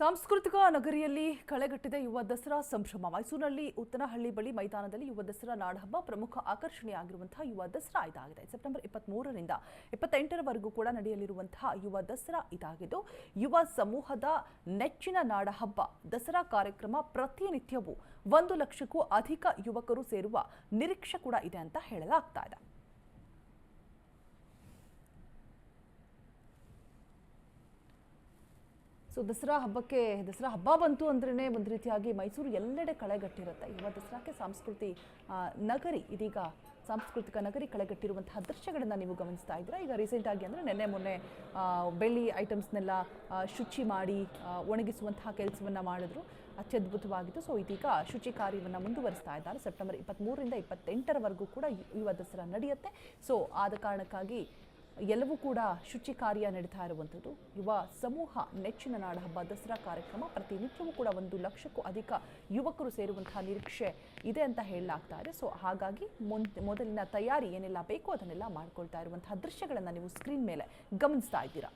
ಸಾಂಸ್ಕೃತಿಕ ನಗರಿಯಲ್ಲಿ ಕಳೆಗಟ್ಟಿದ ಯುವ ದಸರಾ ಸಂಭ್ರಮ. ಮೈಸೂರಿನಲ್ಲಿ ಉತ್ತನಹಳ್ಳಿ ಬಳಿ ಮೈದಾನದಲ್ಲಿ ಯುವ ದಸರಾ ನಾಡಹಬ್ಬ ಪ್ರಮುಖ ಆಕರ್ಷಣೆಯಾಗಿರುವಂತಹ ಯುವ ದಸರಾ ಇದಾಗಿದೆ. ಸೆಪ್ಟೆಂಬರ್ ಇಪ್ಪತ್ಮೂರರಿಂದ ಇಪ್ಪತ್ತೆಂಟರವರೆಗೂ ಕೂಡ ನಡೆಯಲಿರುವಂತಹ ಯುವ ದಸರಾ ಇದಾಗಿದ್ದು, ಯುವ ಸಮೂಹದ ನೆಚ್ಚಿನ ನಾಡಹಬ್ಬ, ದಸರಾ ಕಾರ್ಯಕ್ರಮ ಪ್ರತಿನಿತ್ಯವೂ ಒಂದು ಲಕ್ಷಕ್ಕೂ ಅಧಿಕ ಯುವಕರು ಸೇರುವ ನಿರೀಕ್ಷೆ ಕೂಡ ಇದೆ ಅಂತ ಹೇಳಲಾಗ್ತಾ ಇದೆ. ಸೊ ದಸರಾ ಹಬ್ಬಕ್ಕೆ, ದಸರಾ ಹಬ್ಬ ಬಂತು ಅಂದ್ರೇ ಒಂದು ರೀತಿಯಾಗಿ ಮೈಸೂರು ಎಲ್ಲೆಡೆ ಕಳೆಗಟ್ಟಿರುತ್ತೆ. ಯುವ ದಸರಾಕ್ಕೆ ಸಂಸ್ಕೃತಿ ನಗರಿ, ಇದೀಗ ಸಾಂಸ್ಕೃತಿಕ ನಗರಿ ಕಳೆಗಟ್ಟಿರುವಂತಹ ದೃಶ್ಯಗಳನ್ನು ನೀವು ಗಮನಿಸ್ತಾ ಇದ್ದೀರಾ? ಈಗ ರೀಸೆಂಟಾಗಿ ಅಂದರೆ ನಿನ್ನೆ ಮೊನ್ನೆ ಬೆಳ್ಳಿ ಐಟಮ್ಸ್ನೆಲ್ಲ ಶುಚಿ ಮಾಡಿ ಒಣಗಿಸುವಂತಹ ಕೆಲಸವನ್ನು ಮಾಡಿದ್ರು. ಅತ್ಯದ್ಭುತವಾಗಿತ್ತು. ಸೊ ಇದೀಗ ಶುಚಿ ಕಾರ್ಯವನ್ನು ಮುಂದುವರಿಸ್ತಾ ಇದ್ದಾರೆ. ಸೆಪ್ಟೆಂಬರ್ ಇಪ್ಪತ್ತ್ಮೂರರಿಂದ ಇಪ್ಪತ್ತೆಂಟರವರೆಗೂ ಕೂಡ ಯುವ ದಸರಾ ನಡೆಯುತ್ತೆ. ಸೊ ಆದ ಕಾರಣಕ್ಕಾಗಿ ಎಲ್ಲವೂ ಕೂಡ ಶುಚಿ ಕಾರ್ಯ ನಡೀತಾ ಇರುವಂಥದ್ದು. ಯುವ ಸಮೂಹ ನೆಚ್ಚಿನ ನಾಡಹಬ್ಬ ದಸರಾ ಕಾರ್ಯಕ್ರಮ ಪ್ರತಿನಿತ್ಯವೂ ಕೂಡ ಒಂದು ಲಕ್ಷಕ್ಕೂ ಅಧಿಕ ಯುವಕರು ಸೇರುವಂತಹ ನಿರೀಕ್ಷೆ ಇದೆ ಅಂತ ಹೇಳಲಾಗ್ತಾ ಇದೆ. ಸೊ ಹಾಗಾಗಿ ಮೊದಲಿನ ತಯಾರಿ ಏನೆಲ್ಲ ಬೇಕೋ ಅದನ್ನೆಲ್ಲ ಮಾಡ್ಕೊಳ್ತಾ ಇರುವಂತಹ ದೃಶ್ಯಗಳನ್ನು ನೀವು ಸ್ಕ್ರೀನ್ ಮೇಲೆ ಗಮನಿಸ್ತಾ ಇದ್ದೀರಾ?